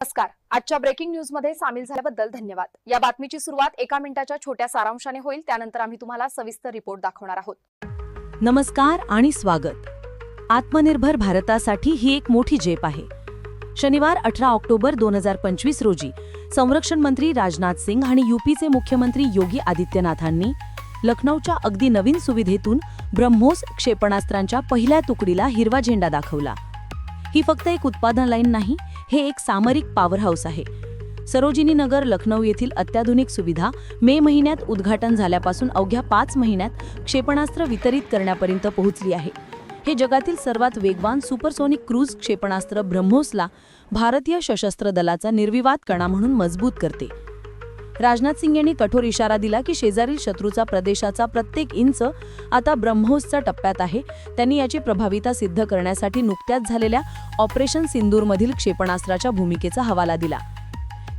नमस्कार. आजच्या ब्रेकिंग न्यूजमध्ये सामील झाल्याबद्दल धन्यवाद. या बातमीची सुरुवात एका मिनिटाच्या छोट्या सारांशाने होईल. त्यानंतर आम्ही तुम्हाला सविस्तर रिपोर्ट दाखवणार आहोत. नमस्कार आणि स्वागत. आत्मनिर्भर भारतासाठी ही एक मोठी झेप आहे. शनिवार अठरा ऑक्टोबर दोन हजार पंचवीस रोजी संरक्षण मंत्री राजनाथ सिंग आणि युपीचे मुख्यमंत्री योगी आदित्यनाथांनी लखनौच्या अगदी नवीन सुविधेतून ब्रह्मोस क्षेपणास्त्रांच्या पहिल्या तुकडीला हिरवा झेंडा दाखवला. ही फक्त एक उत्पादन लाईन नाही हे एक सामरिक पॉवरहाऊस आहे. सरोजिनी नगर लखनौ येथील अत्याधुनिक सुविधा मे महिन्यात उद्घाटन झाल्यापासून अवघ्या पाच महिन्यात क्षेपणास्त्र वितरित करण्यापर्यंत पोहोचली आहे. हे जगातील सर्वात वेगवान सुपरसोनिक क्रूज क्षेपणास्त्र ब्रह्मोसला भारतीय सशस्त्र दलाचा निर्विवाद कणा म्हणून मजबूत करते. राजनाथ सिंग यांनी कठोर इशारा दिला की शेजारील शत्रूचा प्रदेशाचा प्रत्येक इंच आता ब्रह्मोसच्या टप्प्यात आहे. त्यांनी याची प्रभाविता सिद्ध करण्यासाठी नुकत्याच झालेल्या ऑपरेशन सिंदूरमधील क्षेपणास्त्राच्या भूमिकेचा हवाला दिला.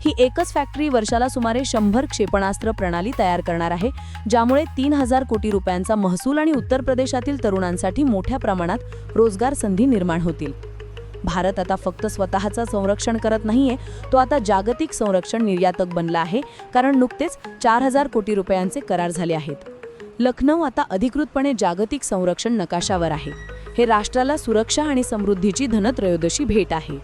ही एकच फॅक्टरी वर्षाला सुमारे शंभर क्षेपणास्त्र प्रणाली तयार करणार आहे ज्यामुळे तीन हजार कोटी रुपयांचा महसूल आणि उत्तर प्रदेशातील तरुणांसाठी मोठ्या प्रमाणात रोजगार संधी निर्माण होतील. भारत आता फक्त स्वतःचं संरक्षण करत नाहीये तो आता जागतिक संरक्षण निर्यातक बनला आहे कारण नुकतेच चार हजार कोटी रुपयांचे करार झाले आहेत. लखनौ आता अधिकृतपणे जागतिक संरक्षण नकाशावर आहे. हे राष्ट्राला सुरक्षा आणि समृद्धीची धनत्रयोदशी भेट आहे.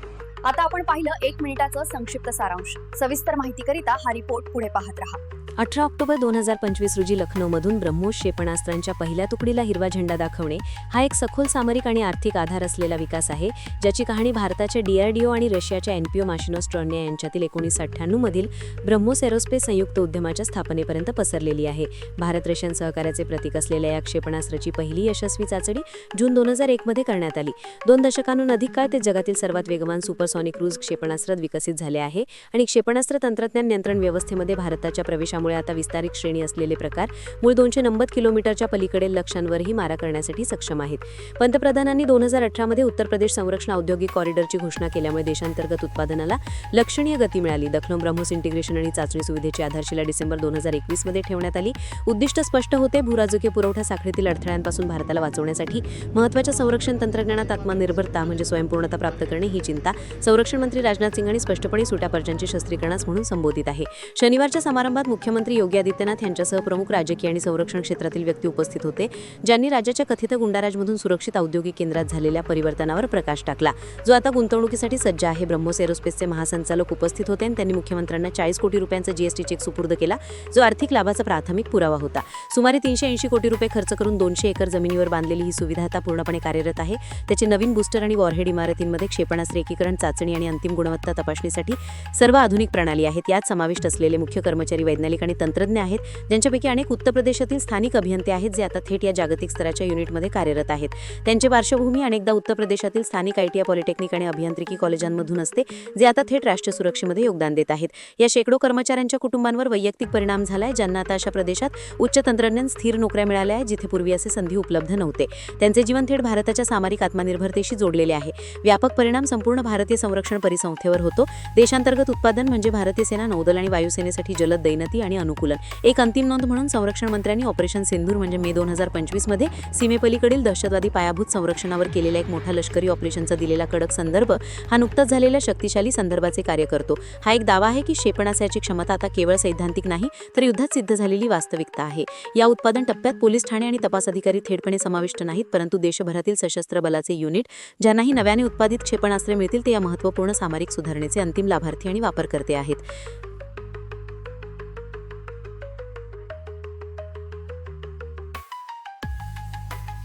आता आपण पाहिलं एक मिनिटाचं संक्षिप्त सारांश. सविस्तर माहितीकरिता हा रिपोर्ट पुढे पाहत राहा. अठरा ऑक्टोबर दोन हजार पंचवीस रोजी लखनौमधून ब्रह्मोस क्षेपणास्त्रांच्या पहिल्या तुकडीला हिरवा झेंडा दाखवणे हा एक सखोल सामरिक आणि आर्थिक आधार असलेला विकास आहे ज्याची कहाणी भारताच्या डीआरडीओ आणि रशियाच्या एनपीओ माशिनोस्ट्रॉन्या यांच्यातील एकोणीस अठ्ठ्याण्णव मधील ब्रह्मोस एरोस्पेस संयुक्त उद्यमाच्या स्थापनेपर्यंत पसरलेली आहे. भारत रशियन सहकार्याचे प्रतीक असलेल्या या क्षेपणास्त्राची पहिली यशस्वी चाचणी जून दोन हजार एकमध्ये करण्यात आली. दोन दशकांहून अधिक काळ ते जगातील सर्वात वेगवान सुपरसॉनिक क्रूज क्षेपणास्त्रात विकसित झाले आहे आणि क्षेपणास्त्र तंत्रज्ञान नियंत्रण व्यवस्थेमध्ये भारताच्या त्यामुळे आता विस्तारित श्रेणी असलेले प्रकार मूळ दोनशे नव्वद किलोमीटरच्या पलीकडील लक्ष्यांवरही मारा करण्यासाठी सक्षम आहेत. पंतप्रधानांनी दोन हजार अठरामध्ये उत्तर प्रदेश संरक्षण औद्योगिक कॉरिडॉरची घोषणा केल्यामुळे देशांतर्गत उत्पादनाला लक्षणीय गती मिळाली. दखलम ब्रह्मोस इंटिग्रेशन आणि चाचणी सुविधेची आधारशिला डिसेंबर दोन हजार एकवीसमध्ये ठेवण्यात आली. उद्दिष्ट स्पष्ट होते भूराजकीय पुरवठा साखळीतील अडथळ्यांपासून भारताला वाचवण्यासाठी महत्त्वाच्या संरक्षण तंत्रज्ञानात आत्मनिर्भरता म्हणजे स्वयंपूर्णता प्राप्त करणे ही चिंता संरक्षण मंत्री राजनाथ सिंग यांनी स्पष्टपणे सुट्या पर्जांची शस्त्रीकरणास म्हणून संबोधित आहे. शनिवारच्या समारंभात मुख्यमंत्री मुख्यमंत्री योगी आदित्यनाथ यांच्यासह प्रमुख राजकीय आणि संरक्षण क्षेत्रातील व्यक्ती उपस्थित होते ज्यांनी राज्याच्या कथित गुंडाराजमधून सुरक्षित औद्योगिक केंद्रात झालेल्या परिवर्तनावर प्रकाश टाकला. जो आता गुंतवणुकीसाठी सज्ज आहे ब्रह्मोस एरोस्पेसचे महासंचालक उपस्थित होते आणि त्यांनी मुख्यमंत्र्यांना चाळीस कोटी रुपयांचा जीएसटी चेक सुपूर्द केला जो आर्थिक लाभाचा प्राथमिक पुरावा होता. सुमारे तीनशे ऐंशी कोटी रुपये खर्च करून दोनशे एकर जमिनीवर बांधलेली ही सुविधा आता पूर्णपणे कार्यरत आहे. त्याचे नवीन बुस्टर आणि वॉरहेड इमारतींमध्ये क्षेपणास्त्र एकीकरण चाचणी आणि अंतिम गुणवत्ता तपासणीसाठी सर्व आधुनिक प्रणाली आहेत. यात समाविष्ट असलेले मुख्य कर्मचारी वैज्ञानिक ठिकाणी तंत्रज्ञ आहेत ज्यांच्यापैकी अनेक उत्तर प्रदेशातील स्थानिक अभियंते आहेत जे आता थेट या जागतिक स्तराच्या युनिटमध्ये कार्यरत आहेत. त्यांची पार्श्वभूमी अनेकदा उत्तर प्रदेशातील स्थानिक आयटीआय पॉलिटेक्निक आणि अभियांत्रिकी कॉलेजांमधून असते जे आता थेट राष्ट्रीय सुरक्षेमध्ये योगदान देत आहेत. या शेकडो कर्मचाऱ्यांच्या कुटुंबांवर वैयक्तिक परिणाम झालाय ज्यांना आता अशा प्रदेशात उच्च तंत्रज्ञान स्थिर नोकऱ्या मिळाल्या आहेत जिथे पूर्वी असे संधी उपलब्ध नव्हते. त्यांचे जीवन थेट भारताच्या सामरिक आत्मनिर्भरतेशी जोडलेले आहे. व्यापक परिणाम संपूर्ण भारतीय संरक्षण परिसंस्थेवर होतो. देशांतर्गत उत्पादन म्हणजे भारतीय सेना नौदल आणि वायुसेनेसाठी जलद दैनती आणि अनुकूलन. एक अंतिम नोंद म्हणून संरक्षण मंत्र्यांनी ऑपरेशन सिंधूर म्हणजे मे दोन हजार पंचवीसमध्ये सीमेपलीकडील दहशतवादी पायाभूत संरक्षणावर केलेल्या एक मोठा लष्करी ऑपरेशनचा दिलेला कडक संदर्भ हा नुकताच झालेल्या शक्तिशाली संदर्भाचे कार्य करतो. हा एक दावा आहे की क्षेपणास्याची क्षमता आता केवळ सैद्धांतिक नाही तर युद्धात सिद्ध झालेली वास्तविकता आहे. या उत्पादन टप्प्यात पोलीस ठाणे आणि तपास अधिकारी थेटपणे समाविष्ट नाहीत परंतु देशभरातील सशस्त्र बलाचे युनिट ज्यांनाही नव्याने उत्पादित क्षेपणास्त्रे मिळतील ते या महत्त्वपूर्ण सामरिक सुधारणेचे अंतिम लाभार्थी आणि वापरकर्ते आहेत.